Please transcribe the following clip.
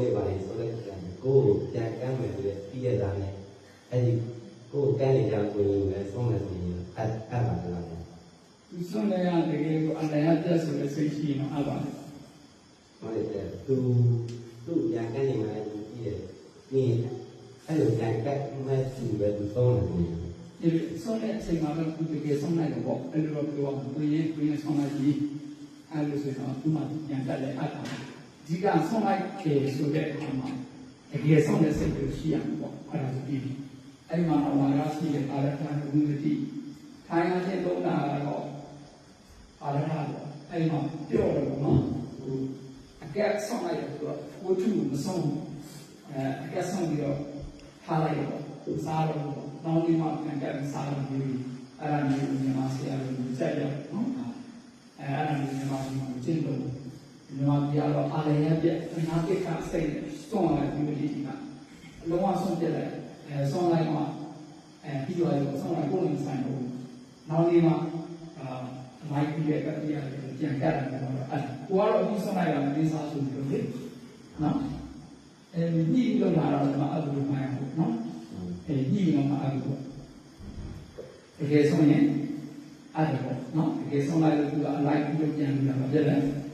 ဒီပါလေဆိုတဲ့ကံကိုယ်ပြန်ကမ်းမယ်ဆိုတဲ့ပြီးရတာနဲ့အဲ့ဒီကိုယ်ကမ်းနေကြကိုယ်ပဲဆုံးမယ်ဆိုရင်အပ်အပ်ပါလားသူစွန့်လဲရတကယ်ကိုအလယ်ရပြတ်ဆိုတဲ့စိတ်ရှိရင်တော့အပ်ပါလေဟုတ်တယ်သူသူပြန်ကမ်းနေမှလည်းသူပြီးတယ်ဒီအဲ့လိုပြန်ကမ်းမှသူပဲသူဆုံးတယ်ဒီစွန့်တဲ့အချိန်မှာတော့သူတကယ်ဆုံးနိုင်တော့ပေါ့အဲ့လိုတော့ပြောအောင်ကိုရင်ကိုရင်ဆုံးလိုက်ပြီးအဲ့လိုဆိုတော့သူမှပြန်တက်လဲအပ်တာ ဒီကဆုံးလိုက်ခေဆိုတဲ့အခါမှာတကယ်ဆုံးတဲ့စိတ်ကိုရှိရမှာပေါ့အဲ့ဒါဆိုပြီးအဲ့မှာဝါရရှိတဲ့အာရထဝိမတိထိုင်ရတဲ့သုံးတာကတော့အာရထပေါ့အဲ့မှာပြောတော့နော်ဟိုအကက်ဆုံးလိုက်တော့ဝတ္ထုမဆုံးအဲအကက်ဆုံးပြီးတော့ထားလိုက်တော့စားတော့နောင်ဒီမှာပြန်ကြစားလို့ပြီးအဲ့ဒါမျိုးမြန်မာဆရာတို့စက်ရနော်အဲအဲ့ဒါမျိုးမြန်မာပြည်မှာကျင့်လို့ မြန်မာပြည်ကတော့အာရယပြအနာတိကစိတ်စွန့်လိုက်ပြီးဒီကအလုံးဝဆုံးပြလိုက်အဲဆုံးလိုက်မှအဲပြီးတော့ရောဆုံးလိုက်ကိုယ်နဲ့ဆိုင်လို့နောက်ဒီမှာအာမိုက်ပြီးတဲ့ကတိရတယ်ပြန်ကြတယ်တော့အဲ့ကိုကတော့ဒီဆုံးလိုက်တာမင်းစားဆိုပြီးတော့လေနော်အဲညှိလို့လာတော့မှအဲ့လိုမှရဘူးနော်အဲညှိတော့မှအဲ့လိုပေါ့တကယ်ဆုံးရင်အဲ့ဒါပေါ့နော်တကယ်ဆုံးလိုက်လို့သူကအလိုက်ပြီးတော့ပြန်ပြီးတော့မပြတ်လဲအဲ့ဒါနော်